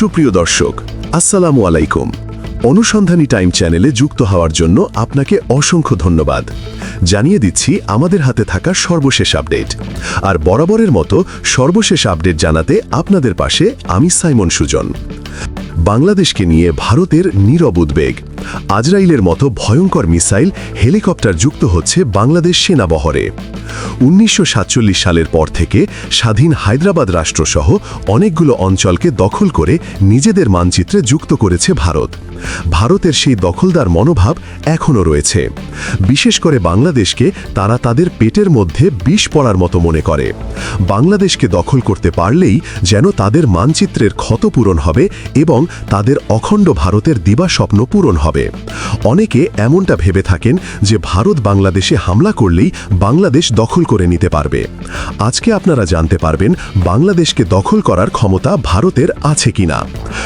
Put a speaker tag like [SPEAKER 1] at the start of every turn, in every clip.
[SPEAKER 1] সুপ্রিয় দর্শক, আসসালামু আলাইকুম। অনুসন্ধানী টাইম চ্যানেলে যুক্ত হওয়ার জন্য আপনাকে অসংখ্য ধন্যবাদ। জানিয়ে দিচ্ছি, আমাদের হাতে থাকা সর্বশেষ আপডেট। আর বরাবরের মতো সর্বশেষ আপডেট জানাতে আপনাদের পাশে আমি সাইমন সুজন। বাংলাদেশকে নিয়ে ভারতের নীরব উদ্বেগ। আজরাইলের মতো ভয়ঙ্কর মিসাইল হেলিকপ্টার যুক্ত হচ্ছে বাংলাদেশ সেনাবহরে উনিশশো সাতচল্লিশ সালের পর থেকে স্বাধীন হায়দ্রাবাদ রাষ্ট্রসহ অনেকগুলো অঞ্চলকে দখল করে নিজেদের মানচিত্রে যুক্ত করেছে ভারত। ভারতের সেই দখলদার মনোভাব এখনও রয়েছে। বিশেষ করে বাংলাদেশকে তারা তাদের পেটের মধ্যে বিষ পড়ার মতো মনে করে। বাংলাদেশকে দখল করতে পারলেই যেন তাদের মানচিত্রের ক্ষত পূরণ হবে এবং তাদের অখণ্ড ভারতের দিবা স্বপ্ন পূরণ হবে। অনেকে এমনটা ভেবে থাকেন যে ভারত বাংলাদেশে হামলা করলেই বাংলাদেশ দখল করে নিতে পারবে। আজকে আপনারা জানতে পারবেন বাংলাদেশকে দখল করার ক্ষমতা ভারতের আছে কিনা।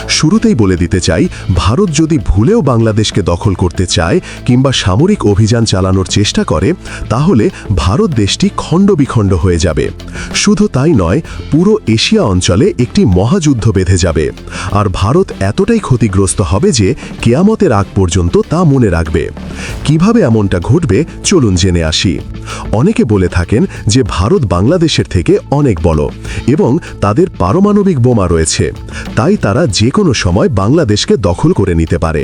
[SPEAKER 1] শুরুতেই বলে দিতে চাই, ভারত যদি ভুলেও বাংলাদেশকে দখল করতে চায় কিংবা সামরিক অভিযান চালানোর চেষ্টা করে, তাহলে ভারত দেশটি খণ্ডবিখণ্ড হয়ে যাবে। শুধু তাই নয়, পুরো এশিয়া অঞ্চলে একটি মহাযুদ্ধ বেঁধে যাবে। আর ভারত এতটাই ক্ষতিগ্রস্ত হবে যে কেয়ামতের আগ পর্যন্ত তা মনে রাখবে। কীভাবে এমনটা ঘটবে, চলুন জেনে আসি। অনেকে বলে থাকেন যে ভারত বাংলাদেশের থেকে অনেক বড় এবং তাদের পারমাণবিক বোমা রয়েছে। তাই তারা যে কোনো সময় বাংলাদেশকে দখল করে নিতে পারে।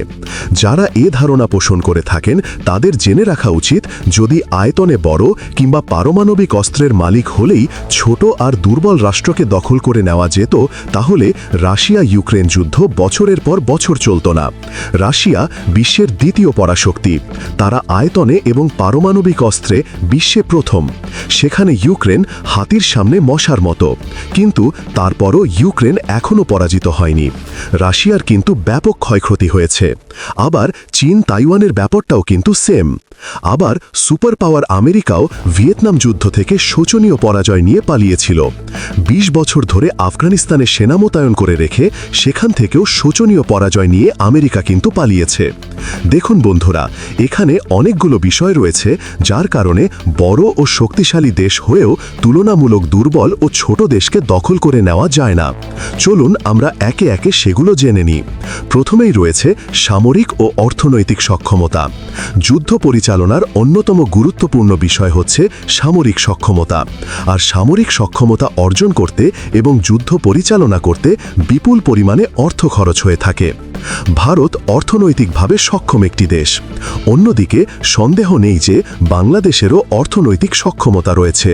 [SPEAKER 1] যারা এ ধারণা পোষণ করে থাকেন, তাদের জেনে রাখা উচিত, যদি আয়তনে বড় কিংবা পারমাণবিক অস্ত্রের মালিক হলেই ছোট আর দুর্বল রাষ্ট্রকে দখল করে নেওয়া যেত, তাহলে রাশিয়া ইউক্রেন যুদ্ধ বছরের পর বছর চলত না। রাশিয়া বিশ্বের দ্বিতীয় পরাশক্তি। তারা আয়তনে এবং পারমাণবিক অস্ত্রে বিশ্বে প্রথম। সেখানে ইউক্রেন হাতির সামনে মশার মতো। কিন্তু তারপরও ইউক্রেন এখনও পরাজিত হয়নি। রাশিয়ার কিন্তু ব্যাপক ক্ষয়ক্ষতি হয়েছে। আবার চীন তাইওয়ানের ব্যাপারটাও কিন্তু সেম আবার সুপার পাওয়ার আমেরিকাও ভিয়েতনাম যুদ্ধ থেকে শোচনীয় পরাজয় নিয়ে পালিয়েছিল। ২০ বছর ধরে আফগানিস্তানে সেনা মোতায়েন করে রেখে সেখান থেকেও শোচনীয় পরাজয় নিয়ে আমেরিকা কিন্তু পালিয়েছে। দেখুন বন্ধুরা, এখানে অনেকগুলো বিষয় রয়েছে যার কারণে বড় ও শক্তিশালী দেশ হয়েও তুলনামূলক দুর্বল ও ছোট দেশকে দখল করে নেওয়া যায় না। চলুন আমরা একে একে সেগুলো জেনে নিই। প্রথমেই রয়েছে সামরিক ও অর্থনৈতিক সক্ষমতা। যুদ্ধ পরিচালনার অন্যতম গুরুত্বপূর্ণ বিষয় হচ্ছে সামরিক সক্ষমতা। আর সামরিক সক্ষমতা অর্জন করতে এবং যুদ্ধ পরিচালনা করতে বিপুল পরিমাণে অর্থ খরচ হয়ে থাকে। ভারত অর্থনৈতিকভাবে সক্ষম একটি দেশ। অন্যদিকে, সন্দেহ নেই যে বাংলাদেশেরও অর্থনৈতিক সক্ষমতা রয়েছে।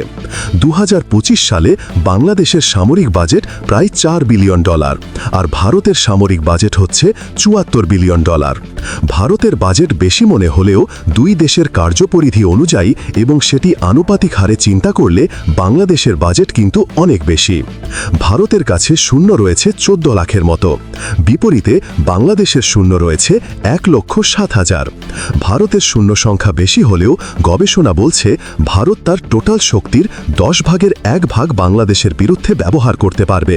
[SPEAKER 1] দু হাজার পঁচিশ সালে বাংলাদেশের সামরিক বাজেট প্রায় চার বিলিয়ন ডলার, আর ভারতের সামরিক বাজেট হচ্ছে চুয়াত্তর বিলিয়ন ডলার। ভারতের বাজেট বেশি মনে হলেও দুই দেশের কার্যপরিধি অনুযায়ী এবং সেটি আনুপাতিক হারে চিন্তা করলে বাংলাদেশের বাজেট কিন্তু অনেক বেশি। ভারতের কাছে শূন্য রয়েছে চোদ্দ লাখের মতো। বিপরীতে বাংলাদেশের শূন্য রয়েছে এক লক্ষ সাত হাজার। ভারতের শূন্য সংখ্যা বেশি হলেও গবেষণা বলছে ভারত তার টোটাল শক্তির দশ ভাগের এক ভাগ বাংলাদেশের বিরুদ্ধে ব্যবহার করতে পারবে।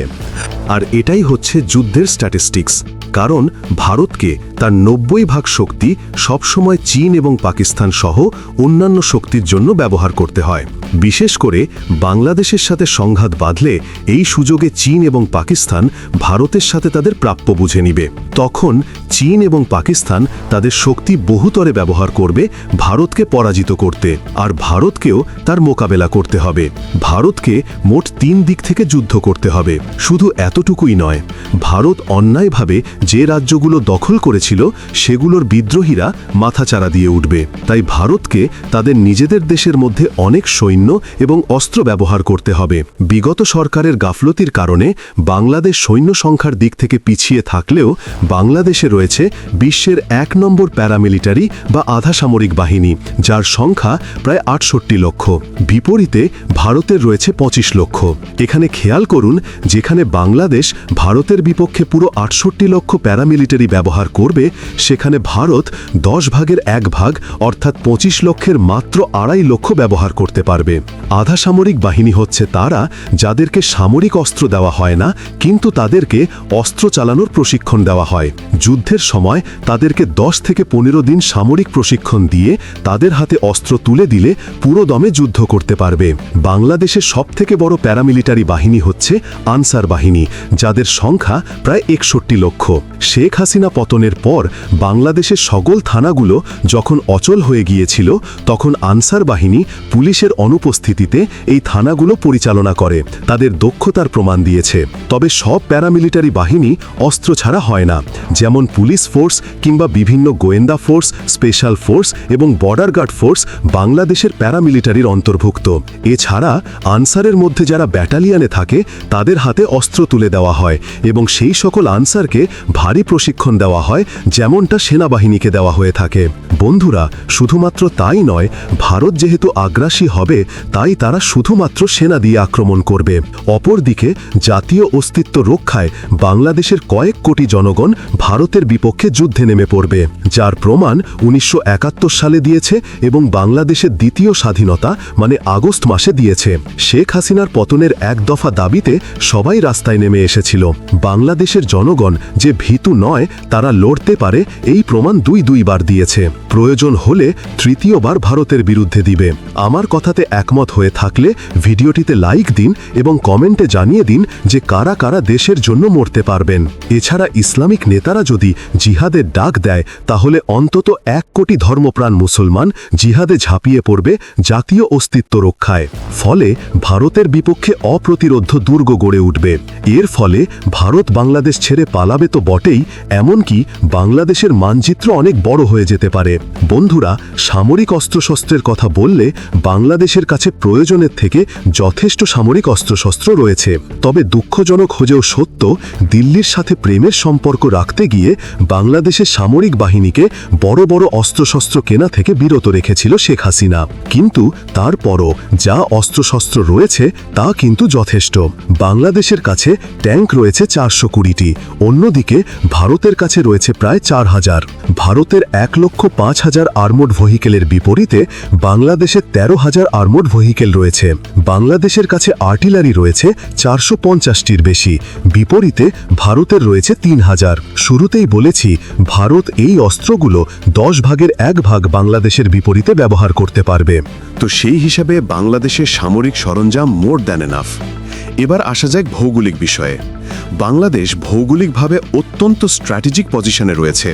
[SPEAKER 2] আর এটাই হচ্ছে যুদ্ধের স্ট্যাটিস্টিক্স কারণ ভারতকে তার নব্বই ভাগ শক্তি সবসময় চীন এবং পাকিস্তান সহ অন্যান্য শক্তির জন্য ব্যবহার করতে হয়। বিশেষ করে বাংলাদেশের সাথে সংঘাত বাঁধলে এই সুযোগে চীন এবং পাকিস্তান ভারতের সাথে তাদের প্রাপ্য বুঝে নিবে। তখন চীন এবং পাকিস্তান তাদের শক্তি বহুতরে ব্যবহার করবে ভারতকে পরাজিত করতে, আর ভারতকেও তার মোকাবেলা করতে হবে। ভারতকে মোট তিন দিক থেকে যুদ্ধ করতে হবে। শুধু এতটুকুই নয়, ভারত অন্যায়ভাবে যে রাজ্যগুলো দখল করেছিল, সেগুলোর বিদ্রোহীরা মাথাচাড়া দিয়ে উঠবে। তাই ভারতকে তাদের নিজেদের দেশের মধ্যে অনেক সৈন্য এবং অস্ত্র ব্যবহার করতে হবে। বিগত সরকারের গাফলতির কারণে বাংলাদেশ সৈন্য সংখ্যার দিক থেকে পিছিয়ে থাকলেও বাংলাদেশে রয়েছে বিশ্বের এক নম্বর প্যারামিলিটারি বা আধা সামরিক বাহিনী, যার সংখ্যা প্রায় আটষট্টি লক্ষ। বিপরীতে ভারতের রয়েছে পঁচিশ লক্ষ। এখানে খেয়াল করুন, যেখানে বাংলাদেশ ভারতের বিপক্ষে পুরো আটষট্টি লক্ষ প্যারামিলিটারি ব্যবহার করবে, সেখানে ভারত দশ ভাগের এক ভাগ, অর্থাৎ পঁচিশ লক্ষের মাত্র আড়াই লক্ষ ব্যবহার করতে পারবে। আধা সামরিক বাহিনী হচ্ছে তারা যাদেরকে সামরিক অস্ত্র দেওয়া হয় না, কিন্তু তাদেরকে অস্ত্র চালানোর প্রশিক্ষণ দেওয়া হয়। যুদ্ধের সময় তাদেরকে দশ থেকে পনেরো দিন সামরিক প্রশিক্ষণ দিয়ে তাদের হাতে অস্ত্র তুলে দিলে পুরো দমে যুদ্ধ করতে পারবে। বাংলাদেশের সবথেকে বড় প্যারামিলিটারি বাহিনী হচ্ছে আনসার বাহিনী, যাদের সংখ্যা প্রায় একষট্টি লক্ষ। শেখ হাসিনা পতনের পর বাংলাদেশের সকল থানাগুলো যখন অচল হয়ে গিয়েছিল, তখন আনসার বাহিনী পুলিশের অনুপস্থিতিতে এই থানাগুলো পরিচালনা করে, তাদের দক্ষতার প্রমাণ দিয়েছে। তবে সব প্যারামিলিটারি বাহিনী অস্ত্র ছাড়া হয় না, যেমন পুলিশ ফোর্স কিংবা বিভিন্ন গোয়েন্দা ফোর্স, স্পেশাল ফোর্স এবং বর্ডার গার্ড ফোর্স বাংলাদেশের প্যারামিলিটারির অন্তর্ভুক্ত। এছাড়া আনসারের মধ্যে যারা ব্যাটালিয়ানে থাকে, তাদের হাতে অস্ত্র তুলে দেওয়া হয় এবং সেই সকল আনসারকে ভারী প্রশিক্ষণ দেওয়া হয়, যেমনটা সেনাবাহিনীকে দেওয়া হয়ে থাকে। বন্ধুরা, শুধুমাত্র তাই নয়, ভারত যেহেতু আগ্রাসী হবে তাই তারা শুধুমাত্র সেনা দিয়ে আক্রমণ করবে। অপরদিকে, জাতীয় অস্তিত্ব রক্ষায় বাংলাদেশের কয়েক কোটি জনগণ ভারতের বিপক্ষে যুদ্ধে নেমে পড়বে, যার প্রমাণ উনিশশো একাত্তর সালে দিয়েছে এবং বাংলাদেশের দ্বিতীয় স্বাধীনতা মানে আগস্ট মাসে দিয়েছে। শেখ হাসিনার পতনের এক দফা দাবিতে সবাই রাস্তায় নেমে এসেছিল। বাংলাদেশের জনগণ যে ভীতু নয়, তারা লড়তে পারে, এই প্রমাণ দুই দুইবার দিয়েছে। প্রয়োজন হলে তৃতীয়বার ভারতের বিরুদ্ধে দিবে। আমার কথাতে একমত হয়ে থাকলে ভিডিওটিতে লাইক দিন এবং কমেন্টে জানিয়ে দিন যে কারা কারা দেশের জন্য মরতে পারবেন। এছাড়া ইসলামিক নেতারা যদি জিহাদের ডাক দেয়, তাহলে অন্তত এক কোটি ধর্মপ্রাণ মুসলমান জিহাদে ঝাঁপিয়ে পড়বে জাতীয় অস্তিত্ব রক্ষায়। ফলে ভারতের বিপক্ষে অপ্রতিরোধ দুর্গ গড়ে উঠবে। এর ফলে ভারত বাংলাদেশ ছেড়ে পালাবে তো বটেই, এমনকি বাংলাদেশের মানচিত্র অনেক বড় হয়ে যেতে পারে। বন্ধুরা, সামরিক অস্ত্রশস্ত্রের কথা বললে বাংলাদেশের কাছে প্রয়োজনের থেকে যথেষ্ট সামরিক অস্ত্রশস্ত্র রয়েছে। তবে দুঃখজনক হলেও সত্য, দিল্লির সাথে প্রেমের সম্পর্ক রাখতে গিয়ে বাংলাদেশের সামরিক বাহিনীকে বড় বড় অস্ত্রশস্ত্র কেনা থেকে বিরত রেখেছিল শেখ হাসিনা। কিন্তু তারপরও যা অস্ত্রশস্ত্র রয়েছে, তা কিন্তু যথেষ্ট। বাংলাদেশের কাছে ট্যাঙ্ক রয়েছে চারশো কুড়িটি, অন্যদিকে ভারতের কাছে রয়েছে প্রায় চার হাজার। ভারতের এক লক্ষ পাঁচ হাজার আর্মোড ভেহিকেলের বিপরীতে বাংলাদেশের তেরো হাজার ভেহিকেল রয়েছে। বাংলাদেশের কাছে আর্টিলারি রয়েছে চারশো পঞ্চাশটির বেশি। বিপরীতে ভারতের রয়েছে তিন হাজার শুরুতেই বলেছি, ভারত এই অস্ত্রগুলো দশ ভাগের এক ভাগ বাংলাদেশের বিপরীতে ব্যবহার করতে পারবে।
[SPEAKER 1] তো সেই হিসাবে বাংলাদেশের সামরিক সরঞ্জাম মোর দেন এনাফ। এবার আসা যাক ভৌগোলিক বিষয়ে। বাংলাদেশ ভৌগোলিকভাবে অত্যন্ত স্ট্র্যাটেজিক পজিশনে রয়েছে।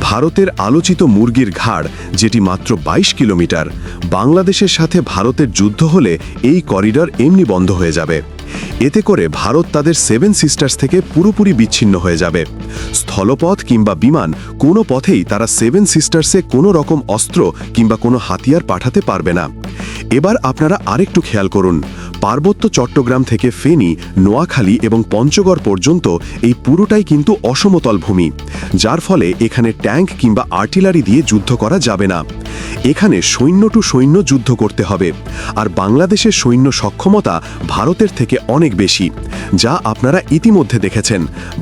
[SPEAKER 1] ভারতের আলোচিত মুরগির ঘাড়, যেটি মাত্র ২২ কিলোমিটার, বাংলাদেশের সাথে ভারতের যুদ্ধ হলে এই করিডর এমনি বন্ধ হয়ে যাবে। এতে করে ভারত তাদের সেভেন সিস্টার্স থেকে পুরোপুরি বিচ্ছিন্ন হয়ে যাবে। স্থলপথ কিংবা বিমান কোনো পথেই তারা সেভেন সিস্টার্সে কোনো রকম অস্ত্র কিংবা কোনো হাতিয়ার পাঠাতে পারবে না। এবার আপনারা আরেকটু খেয়াল করুন পার্বত্য চট্টগ্রাম থেকে ফেনী, নোয়াখালী এবং পঞ্চগড় পর্যন্ত এই পুরোটাই কিন্তু অসমতল ভূমি, যার ফলে এখানে ট্যাঙ্ক কিংবা আর্টিলারি দিয়ে যুদ্ধ করা যাবে না। এখানে সৈন্য টু সৈন্য যুদ্ধ করতে হবে, আর বাংলাদেশের সৈন্য সক্ষমতা ভারতের থেকে অনেক বেশি, যা আপনারা ইতিমধ্যে দেখেছেন।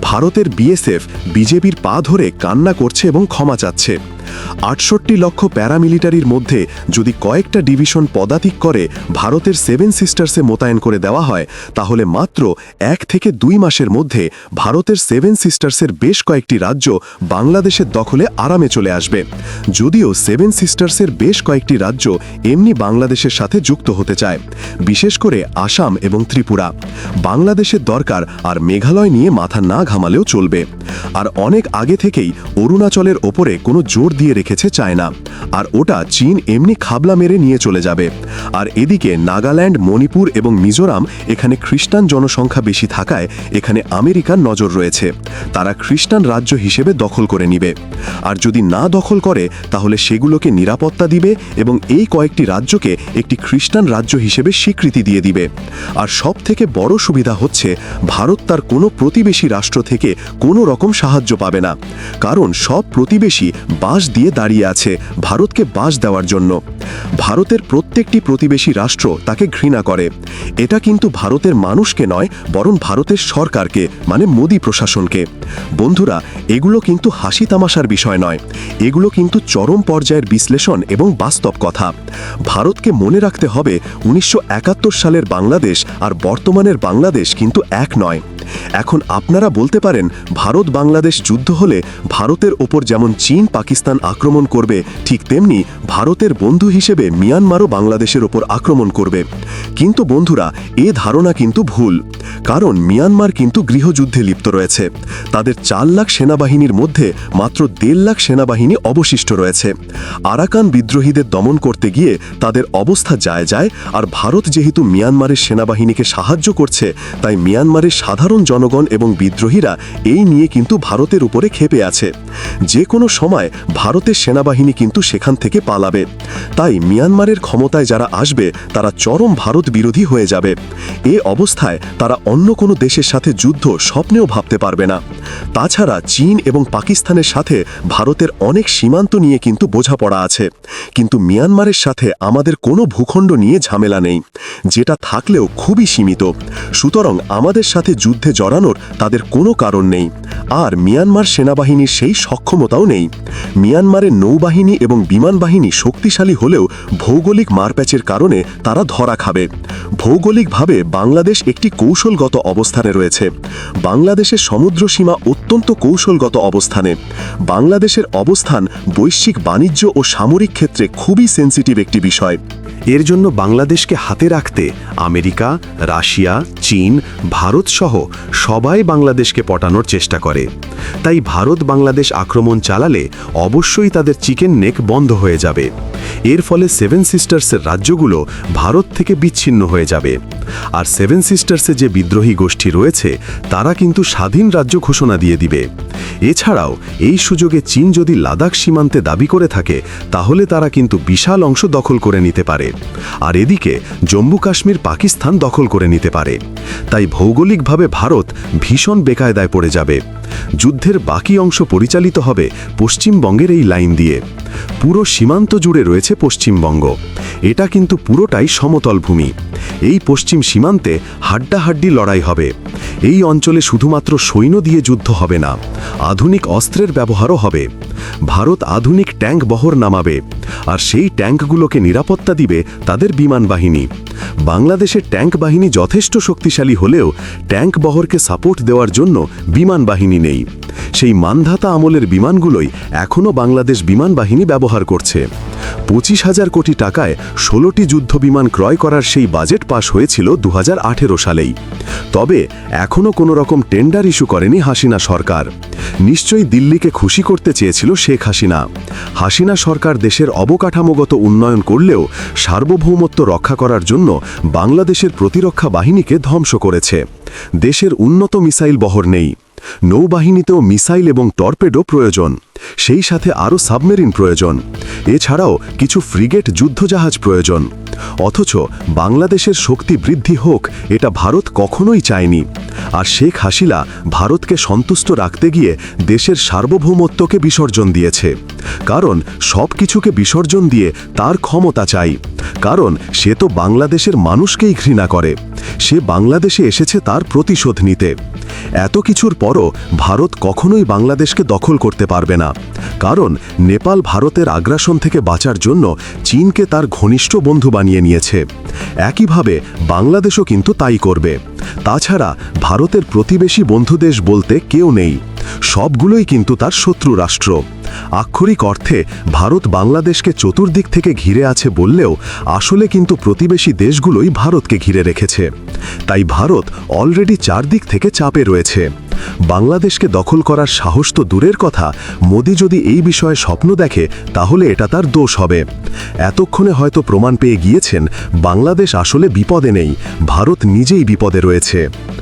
[SPEAKER 1] ভারতের বিএসএফ বিজেপির পা ধরে কান্না করছে এবং ক্ষমা চাচ্ছে। আটষট্টি লক্ষ প্যারামিলিটারির মধ্যে যদি কয়েকটা ডিভিশন পদাতিক করে ভারতের সেভেন সিস্টার্সে মোতায়েন করে দেওয়া হয়, তাহলে মাত্র এক থেকে দুই মাসের মধ্যে ভারতের সেভেন সিস্টার্সের বেশ কয়েকটি রাজ্য বাংলাদেশের দখলে আরামে চলে আসবে। যদিও সেভেন সিস্টার্সের বেশ কয়েকটি রাজ্য এমনি বাংলাদেশের সাথে যুক্ত হতে চায়, বিশেষ করে আসাম এবং ত্রিপুরা। বাংলাদেশের দরকার আর মেঘালয় নিয়ে মাথা না ঘামালেও চলবে। আর অনেক আগে থেকেই অরুণাচলের ওপরে কোনো জোর দিয়ে রেখেছে চায়না। আর ওটা চীন এমনি খাবলা মেরে নিয়ে চলে যাবে। আর এদিকে নাগাল্যান্ড, মণিপুর এবং মিজোরাম এখানে খ্রিস্টান জনসংখ্যা বেশি থাকায় এখানে আমেরিকার নজর রয়েছে। তারা খ্রিস্টান রাজ্য হিসেবে দখল করে নিবে। আর যদি না দখল করে, তাহলে সেগুলোকে নিরাপত্তা দিবে এবং এই কয়েকটি রাজ্যকে একটি খ্রিস্টান রাজ্য হিসেবে স্বীকৃতি দিয়ে দিবে। আর সব থেকে বড় সুবিধা হচ্ছে, ভারত তার কোনো প্রতিবেশী রাষ্ট্র থেকে কোনো রকম সাহায্য পাবে না। কারণ সব প্রতিবেশী বাঁশ দিয়ে দাঁড়িয়ে আছে ভারতকে বাঁশ দেওয়ার জন্য। ভারতের প্রত্যেকটি প্রতিবেশী রাষ্ট্র তাকে ঘৃণা করে। এটা কিন্তু ভারতের মানুষকে নয়, বরং ভারতের সরকারকে মানে মোদী প্রশাসনকে। বন্ধুরা, এগুলো কিন্তু হাসি তামাশার বিষয় নয়। এগুলো কিন্তু চরম পর্যায়ের বিশ্লেষণ এবং বাস্তব কথা। ভারতকে মনে রাখতে হবে, উনিশশো একাত্তর সালের বাংলাদেশ আর বর্তমানের বাংলাদেশ কিন্তু এক নয়। এখন আপনারা বলতে পারেন, ভারত বাংলাদেশ যুদ্ধ হলে ভারতের ওপর যেমন চীন পাকিস্তান আক্রমণ করবে, ঠিক তেমনি ভারতের বন্ধু হিসেবে মিয়ানমারও বাংলাদেশের ওপর আক্রমণ করবে। কিন্তু বন্ধুরা, এ ধারণা কিন্তু ভুল, কারণ মিয়ানমার কিন্তু গৃহযুদ্ধে লিপ্ত রয়েছে। তাদের চার লাখ সেনাবাহিনীর মধ্যে মাত্র দেড় লাখ সেনাবাহিনী অবশিষ্ট রয়েছে। আরাকান বিদ্রোহীদের দমন করতে গিয়ে তাদের অবস্থা যায় যায়, আর ভারত যেহেতু মিয়ানমারের সেনাবাহিনীকে সাহায্য করছে, তাই মিয়ানমারের সাধারণ জনগণ এবং বিদ্রোহীরা এই নিয়ে কিন্তু ভারতের উপরে ক্ষেপে আছে। যে কোনো সময় ভারতের সেনাবাহিনী কিন্তু সেখান থেকে পালাবে। তাই মিয়ানমারের ক্ষমতায় যারা আসবে, তারা চরম ভারত বিরোধী হয়ে যাবে। এ অবস্থায় তারা অন্য কোনো দেশের সাথে যুদ্ধ স্বপ্নেও ভাবতে পারবে না। তাছাড়া চীন এবং পাকিস্তানের সাথে ভারতের অনেক সীমান্ত নিয়ে কিন্তু বোঝাপড়া আছে। কিন্তু মিয়ানমারের সাথে আমাদের কোনো ভূখণ্ড নিয়ে ঝামেলা নেই, যেটা থাকলেও খুবই সীমিত। সুতরাং আমাদের সাথে যুদ্ধে জড়ানোর তাদের কোনো কারণ নেই। আর মিয়ানমার সেনাবাহিনীর সেই সক্ষমতাও নেই। মিয়ানমারের নৌবাহিনী এবং বিমান বাহিনী শক্তিশালী হলেও ভৌগোলিক মারপ্যাচের কারণে তারা ধরা খাবে। ভৌগোলিকভাবে বাংলাদেশ একটি কৌশলগত অবস্থানে রয়েছে। বাংলাদেশের সমুদ্র সীমা অত্যন্ত কৌশলগত অবস্থানে। বাংলাদেশের অবস্থান বৈশ্বিক বাণিজ্য ও সামরিক ক্ষেত্রে খুবই সেন্সিটিভ একটি বিষয়।
[SPEAKER 2] এর জন্য বাংলাদেশকে হাতে রাখতে আমেরিকা, রাশিয়া, চীন, ভারত সহ সবাই বাংলাদেশকে পটানোর চেষ্টা করে। তাই ভারত বাংলাদেশ আক্রমণ চালালে অবশ্যই তাদের চিকেন নেক বন্ধ হয়ে যাবে। এর ফলে সেভেন সিস্টার্সের রাজ্যগুলো ভারত থেকে বিচ্ছিন্ন হয়ে যাবে। আর সেভেন সিস্টার্সে যে বিদ্রোহী গোষ্ঠী রয়েছে, তারা কিন্তু স্বাধীন রাজ্য ঘোষণা দিয়ে দিবে। এছাড়াও, এই সুযোগে চীন যদি লাদাখ সীমান্তে দাবি করে থাকে, তাহলে তারা কিন্তু বিশাল অংশ দখল করে নিতে পারে। আর এদিকে, জম্মু কাশ্মীর পাকিস্তান দখল করে নিতে পারে। তাই ভৌগোলিকভাবে ভারত ভীষণ বেকায়দায় পড়ে যাবে। যুদ্ধের বাকি অংশ পরিচালিত হবে পশ্চিমবঙ্গের এই লাইন দিয়ে। পুরো সীমান্ত জুড়ে রয়েছে পশ্চিমবঙ্গ। এটা কিন্তু পুরোটাই সমতল ভূমি। এই পশ্চিম সীমান্তে হাড্ডাহাড্ডি লড়াই হবে। এই অঞ্চলে শুধুমাত্র সৈন্য দিয়ে যুদ্ধ হবে না, আধুনিক অস্ত্রের ব্যবহারও হবে। ভারত আধুনিক ট্যাঙ্ক বহর নামাবে, আর সেই ট্যাঙ্কগুলোকে নিরাপত্তা দিবে তাদের বিমান বাহিনী। বাংলাদেশের ট্যাঙ্ক বাহিনী যথেষ্ট শক্তিশালী হলেও ট্যাঙ্ক বহরকে সাপোর্ট দেওয়ার জন্য বিমান বাহিনী নেই। সেই মানধাতা আমলের বিমানগুলোই এখনও বাংলাদেশ বিমান বাহিনী ব্যবহার করছে। পঁচিশ হাজার কোটি টাকায় ষোলোটি যুদ্ধ বিমান ক্রয় করার সেই বাজেট পাশ হয়েছিল দু হাজার আঠেরো সালেই। তবে এখনও কোনো রকম টেন্ডার ইস্যু করেনি হাসিনা সরকার। নিশ্চয়ই দিল্লিকে খুশি করতে চেয়েছিল শেখ হাসিনা। হাসিনা সরকার দেশের অবকাঠামোগত উন্নয়ন করলেও সার্বভৌমত্ব রক্ষা করার জন্য বাংলাদেশের প্রতিরক্ষা বাহিনীকে ধ্বংস করেছে। দেশের উন্নত মিসাইল বহর নেই। নৌবাহিনীতেও মিসাইল এবং টর্পেডো প্রয়োজন। সেই সাথে আরও সাবমেরিন প্রয়োজন। এছাড়াও কিছু ফ্রিগেট যুদ্ধজাহাজ প্রয়োজন। অথচ বাংলাদেশের শক্তি বৃদ্ধি হোক, এটা ভারত কখনোই চায়নি। আর শেখ হাসিনা ভারতকে সন্তুষ্ট রাখতে গিয়ে দেশের সার্বভৌমত্বকে বিসর্জন দিয়েছে। কারণ সব কিছুকে বিসর্জন দিয়ে তার ক্ষমতা চাই। কারণ সে তো বাংলাদেশের মানুষকেই ঘৃণা করে। সে বাংলাদেশে এসেছে তার প্রতিশোধ নিতে। এত কিছুর পরও ভারত কখনোই বাংলাদেশকে দখল করতে পারবে না। কারণ নেপাল ভারতের আগ্রাসন থেকে বাঁচার জন্য চীনকে তার ঘনিষ্ঠ বন্ধু বানিয়ে নিয়েছে। একইভাবে বাংলাদেশও কিন্তু তাই করবে। তাছাড়া ভারতের প্রতিবেশী বন্ধুদেশ বলতে কেউ নেই। সবগুলোই কিন্তু তার শত্রু রাষ্ট্র। আক্ষরিক অর্থে, ভারত বাংলাদেশকে চতুর্দিক থেকে ঘিরে আছে বললেও, আসলে কিন্তু প্রতিবেশী দেশগুলোই ভারতকে ঘিরে রেখেছে। তাই ভারত অলরেডি চারদিক থেকে চাপে রয়েছে। বাংলাদেশকে দখল করার সাহস তো দূরের কথা, মোদি যদি এই বিষয়ে স্বপ্ন দেখে, তাহলে এটা তার দোষ হবে। এতক্ষণে হয়তো প্রমাণ পেয়ে গিয়েছেন, বাংলাদেশ আসলে বিপদে নেই, ভারত নিজেই বিপদে রয়েছে।